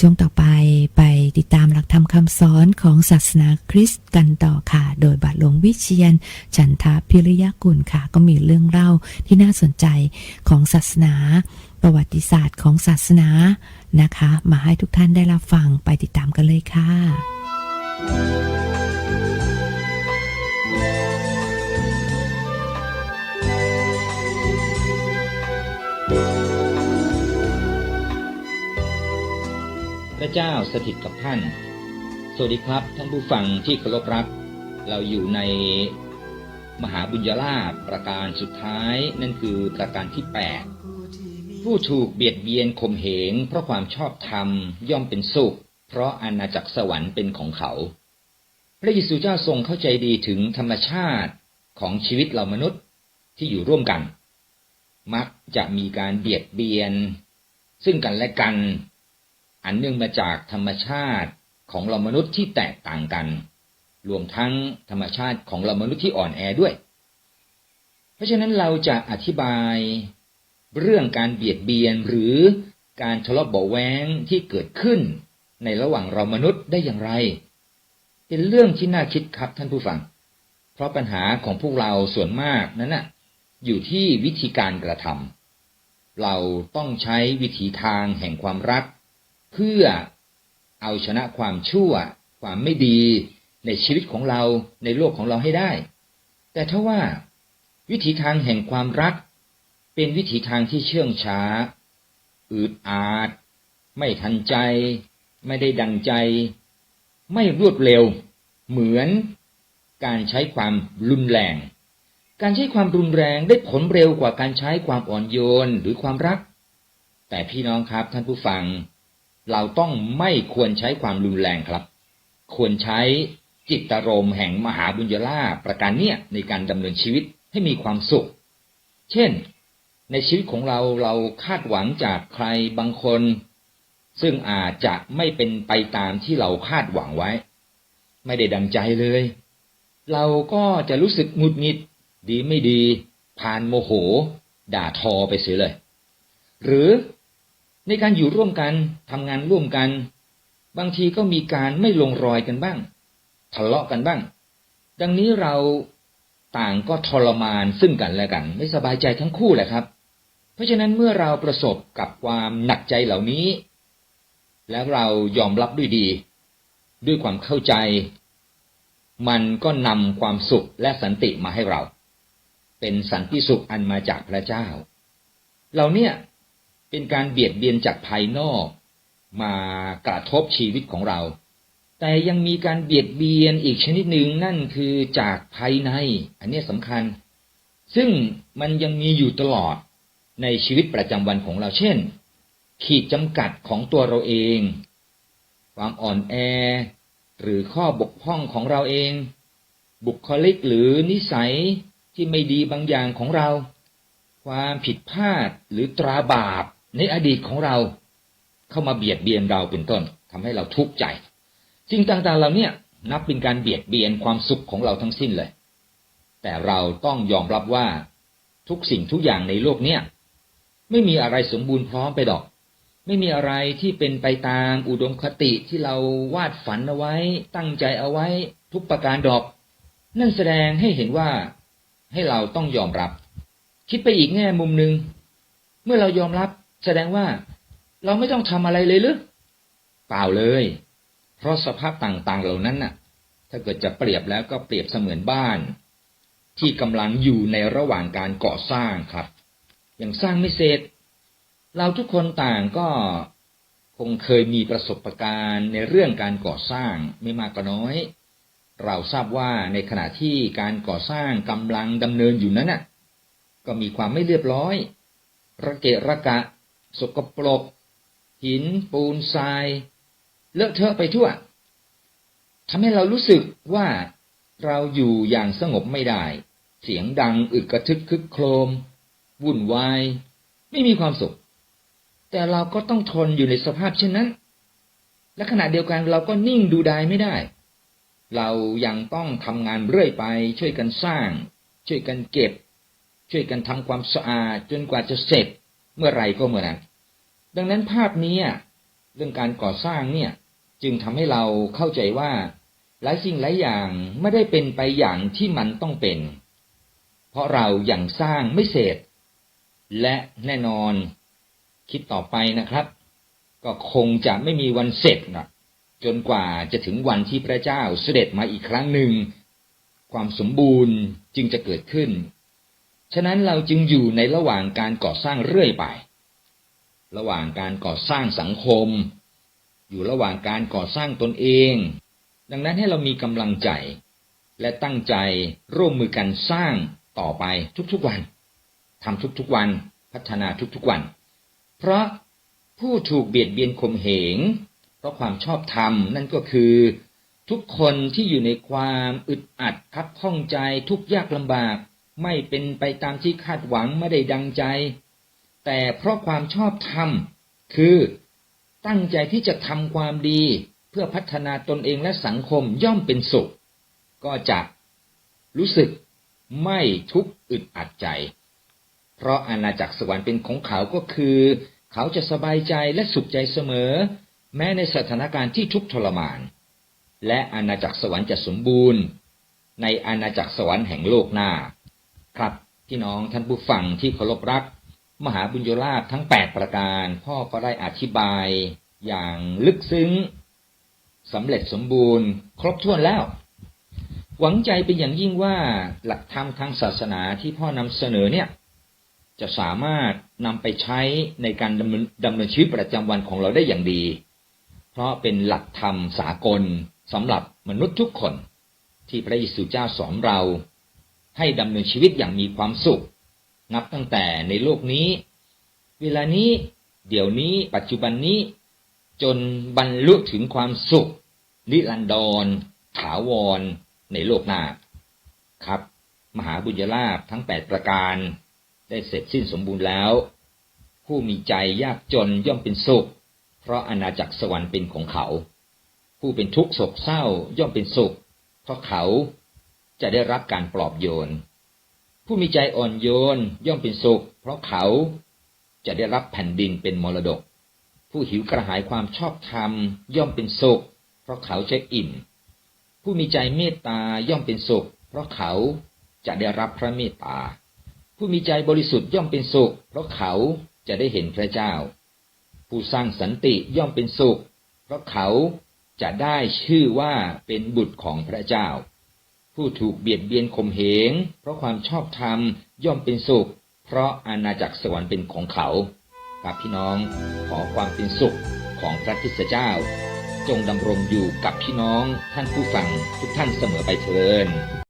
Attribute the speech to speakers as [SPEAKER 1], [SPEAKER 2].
[SPEAKER 1] ช่วงต่อไปไปติดตามหลักธรรมคำสอนของศาสนาคริสต์กันต่อค่ะ โดยบาทหลวงวิเชียน ฉันทาพิริยกุลค่ะ ก็มีเรื่องเล่าที่น่าสนใจของศาสนา ประวัติศาสตร์ของศาสนานะคะ มาให้ทุกท่านได้รับฟังไปติดตามกันเลยค่ะ
[SPEAKER 2] พระเจ้าสถิตกับท่าน สวัสดีครับท่านผู้ฟังที่เคารพรัก เราอยู่ในมหาบุญญาลาภประการสุดท้ายนั่นคือประการที่ 8 ผู้ถูกเบียดเบียนข่มเหงเพราะความชอบธรรมย่อมเป็นสุข เพราะอาณาจักรสวรรค์เป็นของเขา พระเยซูเจ้าทรงเข้าใจดีถึงธรรมชาติของชีวิตเรามนุษย์ที่อยู่ร่วมกัน มักจะมีการเบียดเบียน ซึ่งกันและกัน อันเนื่องมาจากธรรมชาติของเรามนุษย์ที่แตกต่างกัน รวมทั้งธรรมชาติของเรามนุษย์ที่อ่อนแอด้วย เพราะฉะนั้นเราจะอธิบายเรื่องการเบียดเบียนหรือการทะเลาะเบาะแวงที่เกิดขึ้นในระหว่างเรามนุษย์ได้อย่างไร เป็นเรื่องที่น่าคิดครับท่านผู้ฟัง เพราะปัญหาของพวกเราส่วนมากนั้นน่ะอยู่ที่วิธีการกระทำเราต้องใช้วิธีทางแห่งความรัก เพื่อเอาชนะความชั่ว ความไม่ดีในชีวิตของเราในโลกของเราให้ได้ แต่ถ้าว่าวิธีทางแห่งความรัก เป็นวิธีทางที่เชื่องช้า อืดอาด ไม่ทันใจ ไม่ได้ดังใจ ไม่รวดเร็ว เหมือนการใช้ความรุนแรง การใช้ความรุนแรงได้ผลเร็วกว่าการใช้ความอ่อนโยนหรือความรัก แต่พี่น้องครับท่านผู้ฟัง เราต้องไม่ควรใช้ความรุนแรงครับ ควรใช้จิตตารมณ์แห่งมหาบุญญาลาประการเนี้ยในการดำเนินชีวิตให้มีความสุข เช่น ในชีวิตของเราเราคาดหวังจากใครบางคน ซึ่งอาจจะไม่เป็นไปตามที่เราคาดหวังไว้ ไม่ได้ดังใจเลย เราก็จะรู้สึกหงุดหงิด ดีไม่ดีพานโมโห ด่าทอไปเสียเลย หรือ ในการอยู่ร่วมกันทำงานร่วมกัน บางทีก็มีการไม่ลงรอยกันบ้าง ทะเลาะกันบ้าง ดังนี้เราต่างก็ทรมานซึ่งกันและกัน ไม่สบายใจทั้งคู่แหละครับ เพราะฉะนั้นเมื่อเราประสบกับความหนักใจเหล่านี้ แล้วเรายอมรับด้วยดี ด้วยความเข้าใจ มันก็นำความสุขและสันติมาให้เรา เป็นสันติสุขอันมาจากพระเจ้า เราเนี่ย เป็นการเบียดเบียนจากภายนอก มากระทบชีวิตของเรา แต่ยังมีการเบียดเบียนอีกชนิดหนึ่งนั่นคือจากภายใน อันนี้สำคัญ ซึ่งมันยังมีอยู่ตลอดในชีวิตประจำวันของเราเช่น ขีดจำกัดของตัวเราเอง ความอ่อนแอ หรือข้อบกพร่องของเราเอง บุคลิกหรือนิสัยที่ไม่ดีบางอย่างของเรา ความผิดพลาดหรือตราบาป ในอดีตของเราเข้ามาเบียดเบียนเราเป็นต้นทำให้เราทุกข์ใจสิ่งต่างๆเหล่านี้นับเป็นการเบียดเบียนความสุขของเราทั้งสิ้นเลย แต่เราต้องยอมรับว่าทุกสิ่งทุกอย่างในโลกเนี้ยไม่มีอะไรสมบูรณ์พร้อมไปดอก ไม่มีอะไรที่เป็นไปตามอุดมคติที่เราวาดฝันเอาไว้ ตั้งใจเอาไว้ทุกประการดอก นั่นแสดงให้เห็นว่าให้เราต้องยอมรับ คิดไปอีกแง่มุมหนึ่งเมื่อเรายอมรับ แสดงว่าเราไม่ต้องทำอะไรเลยหรือเปล่าเลย เพราะสภาพต่างๆเหล่านั้นน่ะ ถ้าเกิดจะเปรียบแล้วก็เปรียบเสมือนบ้าน ที่กำลังอยู่ในระหว่างการก่อสร้างครับย่างสร้างไม่เสร็จ เราทุกคนต่างก็คงเคยมีประสบการณ์ในเรื่องการก่อสร้างไม่มากก็น้อย เราทราบว่าในขณะที่การก่อสร้างกำลังดำเนินอยู่นั้นน่ะ ก็มีความไม่เรียบร้อย ระเกะระกะ สกปรก หิน ปูนทราย เลอะเทอะไปทั่วทำให้เรารู้สึกว่าเราอยู่อย่างสงบไม่ได้ เสียงดังอึกกระทึกคึกโครม วุ่นวาย ไม่มีความสุข แต่เราก็ต้องทนอยู่ในสภาพเช่นนั้น และขณะเดียวกันเราก็นิ่งดูดายไม่ได้ เรายังต้องทำงานเรื่อยไป ช่วยกันสร้าง ช่วยกันเก็บ ช่วยกันทำความสะอาดจนกว่าจะเสร็จ เมื่อไรก็เมื่อนั้น ดังนั้นภาพนี้เรื่องการก่อสร้างเนี่ย จึงทำให้เราเข้าใจว่าหลายสิ่งหลายอย่างไม่ได้เป็นไปอย่างที่มันต้องเป็น เพราะเรายัางสร้างไม่เสร็จ และแน่นอนคิดต่อไปนะครับ ก็คงจะไม่มีวันเสร็จนะจนกว่าจะถึงวันที่พระเจ้าเสด็จมาอีกครั้งหนึ่ง ความสมบูรณ์จึงจะเกิดขึ้น ฉะนั้นเราจึงอยู่ในระหว่างการก่อสร้างเรื่อยไป ระหว่างการก่อสร้างสังคม อยู่ระหว่างการก่อสร้างตนเอง ดังนั้นให้เรามีกำลังใจ และตั้งใจร่วมมือกันสร้างต่อไปทุกๆวันทำทุกๆวัน พัฒนาทุกๆวัน เพราะผู้ถูกเบียดเบียนข่มเหง เพราะความชอบธรรมนั่นก็คือ ทุกคนที่อยู่ในความอึดอัดคับข้องใจทุกยากลำบาก ไม่เป็นไปตามที่คาดหวังไม่ได้ดังใจ แต่เพราะความชอบธรรม คือตั้งใจที่จะทำความดีเพื่อพัฒนาตนเองและสังคมย่อมเป็นสุข ก็จะรู้สึกไม่ทุกข์อึดอัดใจ เพราะอาณาจักรสวรรค์เป็นของเขาก็คือ เขาจะสบายใจและสุขใจเสมอ แม้ในสถานการณ์ที่ทุกข์ทรมาน และอาณาจักรสวรรค์จะสมบูรณ์ ในอาณาจักรสวรรค์แห่งโลกหน้า ครับพี่น้องท่านผู้ฟังที่เคารพรัก มหาบุญโยลาภทั้ง8ประการ พ่อก็ได้อธิบายอย่างลึกซึ้งสำเร็จสมบูรณ์ ครบถ้วนแล้ว หวังใจเป็นอย่างยิ่งว่าหลักธรรมทางศาสนาที่พ่อนำเสนอเนี่ย จะสามารถนำไปใช้ในการดำเนินดำเนินชีวิตประจำวันของเราได้อย่างดี เพราะเป็นหลักธรรมสากลสำหรับมนุษย์ทุกคน ที่พระเยซูเจ้าสอนเรา ให้ดำเนินชีวิตอย่างมีความสุข นับตั้งแต่ในโลกนี้ เวลานี้ เดี๋ยวนี้ ปัจจุบันนี้ จนบรรลุถึงความสุข นิรันดร ถาวร ในโลกหน้า ครับ มหาบุญลาภทั้ง8ประการ ได้เสร็จสิ้นสมบูรณ์แล้ว ผู้มีใจยากจนย่อมเป็นสุข เพราะอาณาจักรสวรรค์เป็นของเขา ผู้เป็นทุกข์โศกเศร้าย่อมเป็นสุข เพราะเขา จะได้รับการปลอบโยน ผู้มีใจอ่อนโยนย่อมเป็นสุข เพราะเขาจะได้รับแผ่นดินเป็นมรดก ผู้หิวกระหายความชอบธรรม ย่อมเป็นสุข เพราะเขาจะอิ่ม ผู้มีใจเมตตาย่อมเป็นสุข เพราะเขาจะได้รับพระเมตตา ผู้มีใจบริสุทธิ์ย่อมเป็นสุข เพราะเขาจะได้เห็นพระเจ้า ผู้สร้างสันติย่อมเป็นสุข เพราะเขาจะได้ชื่อว่าเป็นบุตรของพระเจ้า ผู้ถูกเบียดเบียนข่มเหง เพราะความชอบธรรมย่อมเป็นสุข เพราะอาณาจักรสวรรค์เป็นของเขาครับพี่น้องขอความเป็นสุขของพระคริสตเจ้า จงดำรงอยู่กับพี่น้องท่านผู้ฟังทุกท่านเสมอไปเถิน